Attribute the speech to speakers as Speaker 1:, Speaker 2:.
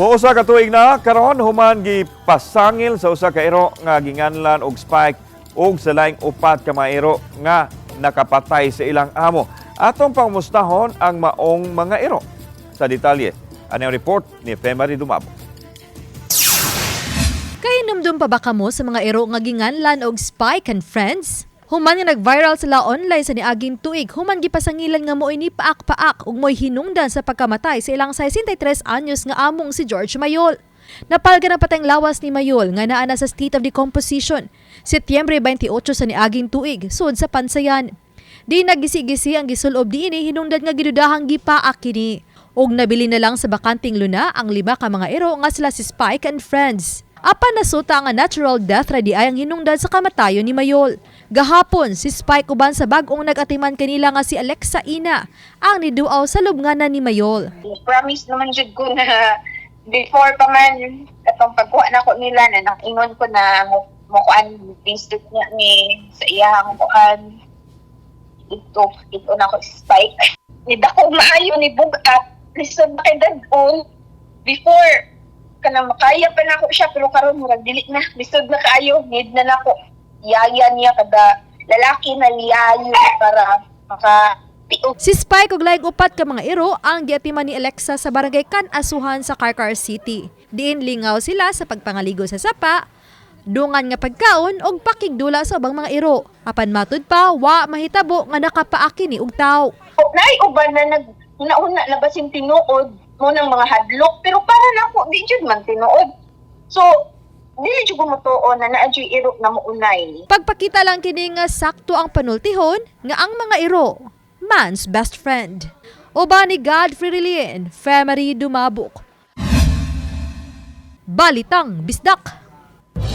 Speaker 1: Muusa ka tuig na karon human gi pasangil sa usa ka iro nga ginganlan og spike ug sa laing upat ka mga iro nga nakapatay sa ilang amo. Atong pangmustahon ang maong mga iro. Sa detalye, ano ang report ni Femari Dumabo.
Speaker 2: Kay numdum pa ba kamo sa mga ero nga ginganlan og Spike and Friends? Human nga nag-viral sila online sa niaging tuig, human gipasangilan nga mo'y ni paak-paak ug mo'y hinungdan sa pagkamatay sa ilang 63 anyos nga among si George Mayol. Napalga na patayng lawas ni Mayol nga naa na sa state of decomposition. Setyembre 28 sa niaging tuig, sud sa Pansayan. Di nagisi-gisi ang gisulob diini hinungdan nga gidudahang gipaak kini. Og nabili na lang sa bakanting luna ang lima ka mga ero nga sila si Spike and Friends. Apan nasuta nga natural death ready ay ang hinungdan sa kamatayon ni Mayol. Gahapon, si Spike uban sa bagong nag-atiman kanila nga si Alexa Ina ang niduaw sa lubnganan ni Mayol.
Speaker 3: promise naman jud ko na before pa man katong pagkuha na ko nila na nakingon ko na mo mo kuan visit niya ni sa iyang kuan ito ito na ko spike ni dako maayo ni bugat lisod na kay dagon before kana makaya pa na ako siya pero karon murag dili na lisod na kaayo need na nako yaya niya kada lalaki na liyayo para maka
Speaker 2: Si Spike ug laing upat ka mga iro ang giatiman ni Alexa sa barangay Kanasuhan sa Carcar City. Diin lingaw sila sa pagpangaligo sa sapa, dungan nga pagkaon og pakigdula sa ubang mga iro. Apan matud pa, wa mahitabo nga nakapaaki ni og tawo.
Speaker 3: Nay, uban na nag una-una labas yung tinuod mo ng mga hadlok pero para na ako di jud man tinuod so dili jud ko motuon na naa jud irok na mo unay
Speaker 2: Pagpakita lang kini nga sakto ang panultihon nga ang mga iro, man's best friend. Uba ni Godfrey Rilien, Femery Dumabok. Balitang Bisdak.